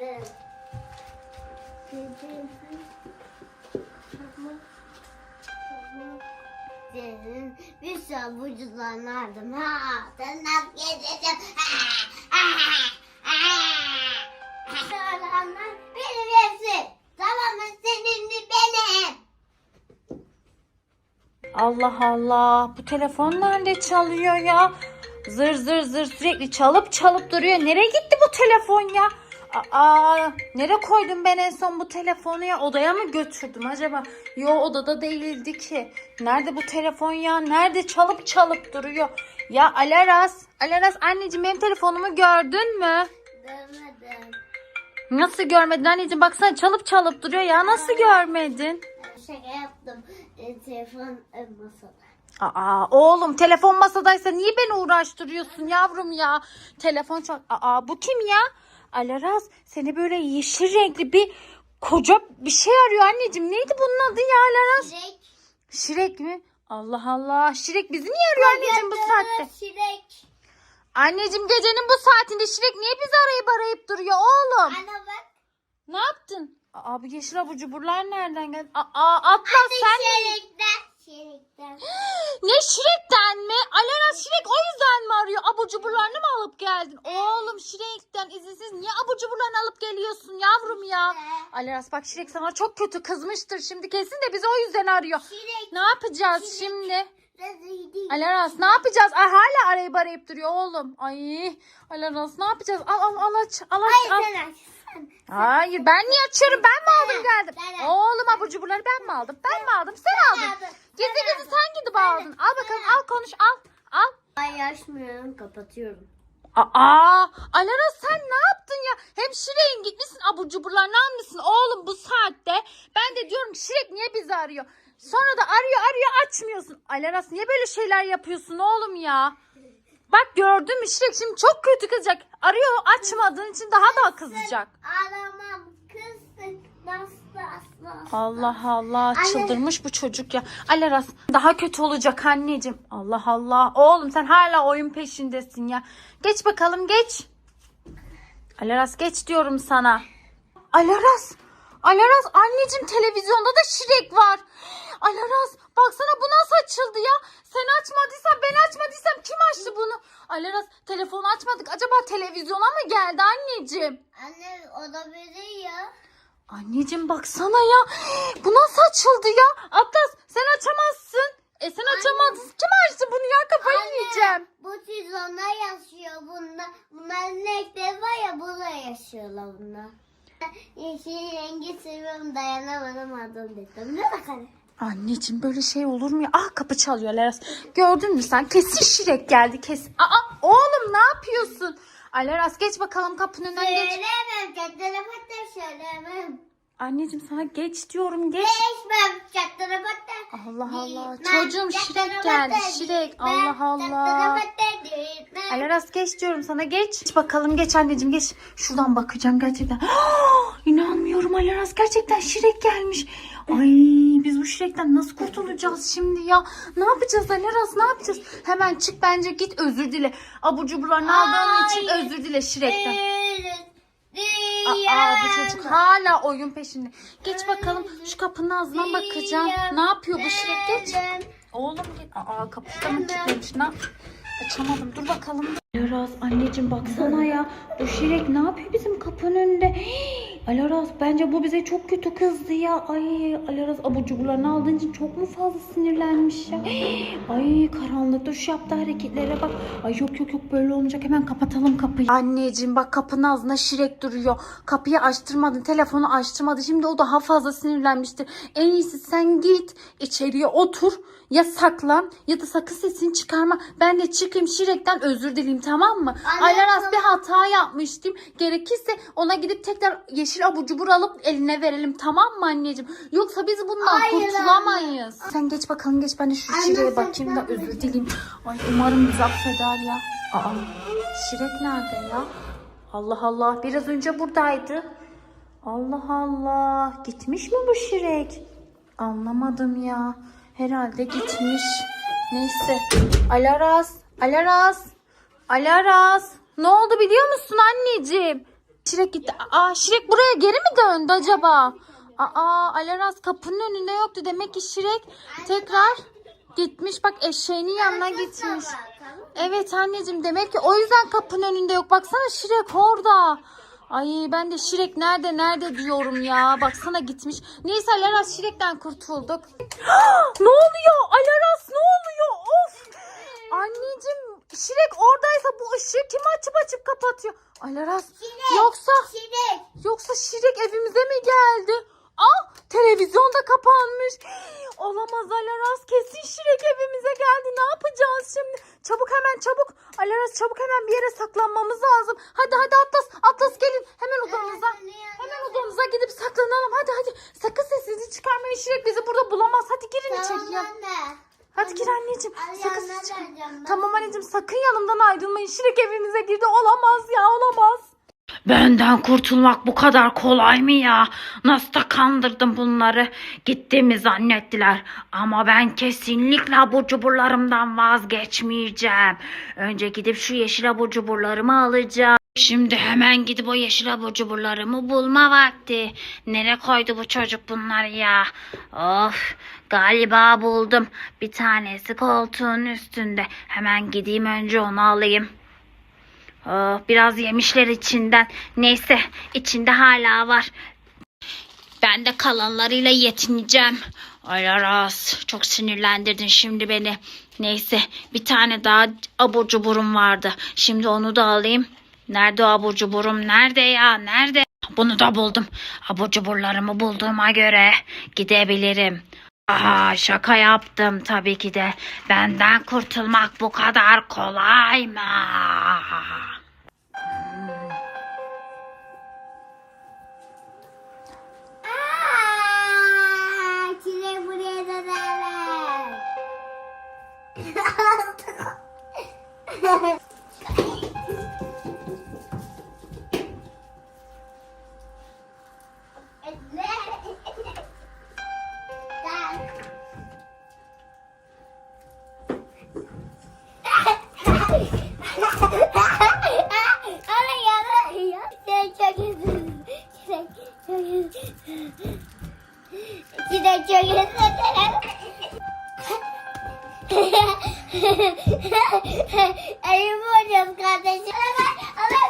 Dedim. Dedim. Tamam. Dedim. Bir vücutlarını aldım. Ha, sen nasıl gezeceğim? Ha, ha? Senin benim. Allah Allah. Bu telefon nerede çalıyor ya? Zır zır zır sürekli çalıp çalıp duruyor. Nereye gitti bu telefon ya? Aa, nereye koydum ben en son bu telefonu ya? Odaya mı götürdüm acaba? Yo odada değildi ki. Nerede bu telefon ya? Nerede çalıp çalıp duruyor? Ya Alaras, Alaras anneciğim benim telefonumu gördün mü? Demedim. Nasıl görmedin anneciğim? Baksana çalıp çalıp duruyor ya. Nasıl görmedin? Şaka yaptım. E, telefon e, masada. Aa oğlum telefon masadaysa niye beni uğraştırıyorsun yavrum ya? Telefon çal. Aa bu kim ya? Alaraz seni böyle yeşil renkli bir koca bir şey arıyor anneciğim. Neydi bunun adı ya Alaraz? Şirek. Şirek mi? Allah Allah. Şirek bizi niye arıyor anneciğim bu saatte? Şirek. Anneciğim gecenin bu saatinde Şirek niye bizi arayıp arayıp duruyor oğlum? Ana bak. Ne yaptın? Aa bu yeşil abur cuburlar nereden geldi? Aa Atlas sen Şirekten. Şirekten. Ne Şirek'ten mi? Alaraz Şirek o yüzden mi arıyor? Abur cuburlarını mı alıp geldin? Oğlum Şirek'ten izinsiz niye abur cuburlarını alıp geliyorsun yavrum ya? Alaraz bak Şirek sana çok kötü kızmıştır şimdi kesin de bizi o yüzden arıyor. Şirek. Ne yapacağız şimdi? Rezil. Alaraz ne yapacağız? Ay hala arayıp arayıp duruyor oğlum. Ay Alaraz ne yapacağız? Al al al aç. Al aç. al. Hayır sen aç. Sen. Hayır ben niye açıyorum? Ben mi aldım geldim? Ben- Oğlum abur cuburları ben mi aldım? Ben mi aldım? Sen aldın. Gizli gizli sen gidip aldın. Al bakalım al konuş al. Al. Ay açmıyorum kapatıyorum. Aa, Alara sen ne yaptın ya? Hem Şirek'in gitmişsin abur cuburlarını almışsın oğlum bu saatte. Ben de diyorum Şirek niye bizi arıyor? Sonra da arıyor arıyor açmıyorsun. Alaras niye böyle şeyler yapıyorsun oğlum ya? Bak gördün mü Şirek şimdi çok kötü kızacak. Arıyor açmadığın için daha da kızacak. Ağlamam Allah Allah Anne. çıldırmış bu çocuk ya. Alaras daha kötü olacak anneciğim. Allah Allah. Oğlum sen hala oyun peşindesin ya. Geç bakalım geç. Alaras geç diyorum sana. Alaras. Alaras anneciğim televizyonda da Şirek var. Alaras baksana bu nasıl açıldı ya? Sen açmadıysan ben açmadıysam kim açtı bunu? Alaras telefonu açmadık. Acaba televizyona mı geldi anneciğim? Anne o da biri ya. Anneciğim baksana ya. Bu nasıl açıldı ya? Atlas sen açamazsın. E sen açamadın. Kim açtı bunu ya? Kafayı yiyeceğim. Bu sezonda yaşıyor bunlar. Bunların renkleri var ya burada yaşıyorlar bunlar. Yeşil rengi seviyorum dayanamadım aldım dedim. Ne bakalım. Anneciğim böyle şey olur mu ya? Ah kapı çalıyor Leras. Gördün mü sen? Kesin Şirek geldi kesin. Aa oğlum ne yapıyorsun? Aleras geç bakalım kapının önünden geç. Söylemem. Çattara patta söylemem. Anneciğim sana geç diyorum geç. Geçmem. Çattara patta. Allah Allah. Çocuğum Şirek geldi. Şirek. Allah Allah. Aleras geç diyorum sana geç. Geç bakalım geç anneciğim geç. Şuradan bakacağım gerçekten. İnanmıyorum Aleras gerçekten Şirek gelmiş. Ay biz bu Şirek'ten nasıl kurtulacağız şimdi ya? Ne yapacağız Aleras ne yapacağız? Hemen çık bence git özür dile. Abur cuburlarını aldığın için özür dile Şirek'ten. Değil. Aa bu çocuk hala oyun peşinde. Geç bakalım şu kapının ağzından bakacağım. Ne yapıyor bu Şirek geç. Oğlum git. Aa kapısı da mı kilitlemiş? Ne? Açamadım. Dur bakalım. Alaraz anneciğim baksana ya. Bu Şirek ne yapıyor bizim kapının önünde? Hii, Alaraz bence bu bize çok kötü kızdı ya. Ay Alaraz abur cuburlarını aldığın için çok mu fazla sinirlenmiş ya? Ay karanlıkta şu yaptığı hareketlere bak. Ay yok yok yok böyle olmayacak. Hemen kapatalım kapıyı. Anneciğim bak kapının ağzında Şirek duruyor. Kapıyı açtırmadın. Telefonu açtırmadı. Şimdi o daha fazla sinirlenmiştir. En iyisi sen git içeriye otur. Ya saklan ya da sakın sesini çıkarma. Ben de çıkayım Şirek'ten özür dileyim tamam mı? Anne, tamam. bir hata yapmıştım. Gerekirse ona gidip tekrar yeşil abur cubur alıp eline verelim tamam mı anneciğim? Yoksa biz bundan Hayır kurtulamayız. Sen geç bakalım geç ben de şu Anne, sen bakayım da özür dileyim. Ay umarım bizi affeder ya. Aa Şirek nerede ya? Allah Allah biraz önce buradaydı. Allah Allah gitmiş mi bu Şirek? Anlamadım ya. Herhalde gitmiş. Neyse. Alaras. Alaras. Alaras. Ne oldu biliyor musun anneciğim? Şirek gitti. Aa Şirek buraya geri mi döndü acaba? Aa Alaraz kapının önünde yoktu. Demek ki Şirek tekrar gitmiş. Bak eşeğinin yanına gitmiş. Evet anneciğim demek ki o yüzden kapının önünde yok. Baksana Şirek orada. Ay ben de Şirek nerede nerede diyorum ya. Baksana gitmiş. Neyse Alaraz Şirek'ten kurtulduk. ne oluyor? Alaraz ne oluyor? Of. Anneciğim Şirek oradaysa bu ışığı kim açıp açıp kapatıyor? Alaraz yoksa Çilek. yoksa Şirek evimize mi geldi? Aa televizyon da kapanmış. Olamaz Alaraz kesin Şirek evimize geldi. Ne yapacağız şimdi? Çabuk hemen çabuk. Alaraz çabuk hemen bir yere saklanmamız lazım. Hadi hadi Atlas Atlas gelin hemen odamıza. Hemen odamıza gidip saklanalım. Hadi hadi. Sakın sesinizi çıkarmayın. Şirek bizi burada bulamaz. Hadi girin içeriye. Hadi gir anneciğim. Sakın. Tamam anneciğim sakın yanımdan ayrılmayın. Şirek evimize girdi. Olamaz ya olamaz. Benden kurtulmak bu kadar kolay mı ya? Nasıl da kandırdım bunları. Gittiğimi zannettiler. Ama ben kesinlikle abur cuburlarımdan vazgeçmeyeceğim. Önce gidip şu yeşil abur cuburlarımı alacağım. Şimdi hemen gidip o yeşil abur cuburlarımı bulma vakti. Nereye koydu bu çocuk bunları ya? Of galiba buldum. Bir tanesi koltuğun üstünde. Hemen gideyim önce onu alayım. Aa, biraz yemişler içinden. Neyse içinde hala var. Ben de kalanlarıyla yetineceğim. Ay Aras çok sinirlendirdin şimdi beni. Neyse bir tane daha abur cuburum vardı. Şimdi onu da alayım. Nerede o abur cuburum? Nerede ya? Nerede? Bunu da buldum. Abur cuburlarımı bulduğuma göre gidebilirim. Aa, şaka yaptım tabii ki de. Benden kurtulmak bu kadar kolay mı? Aa, Çilek buraya Ana yana ya. Çilek çok üzüldüm. Çilek çok üzüldüm. Çilek çok üzüldüm. Elimi vuruyorum kardeşim. Ana, ana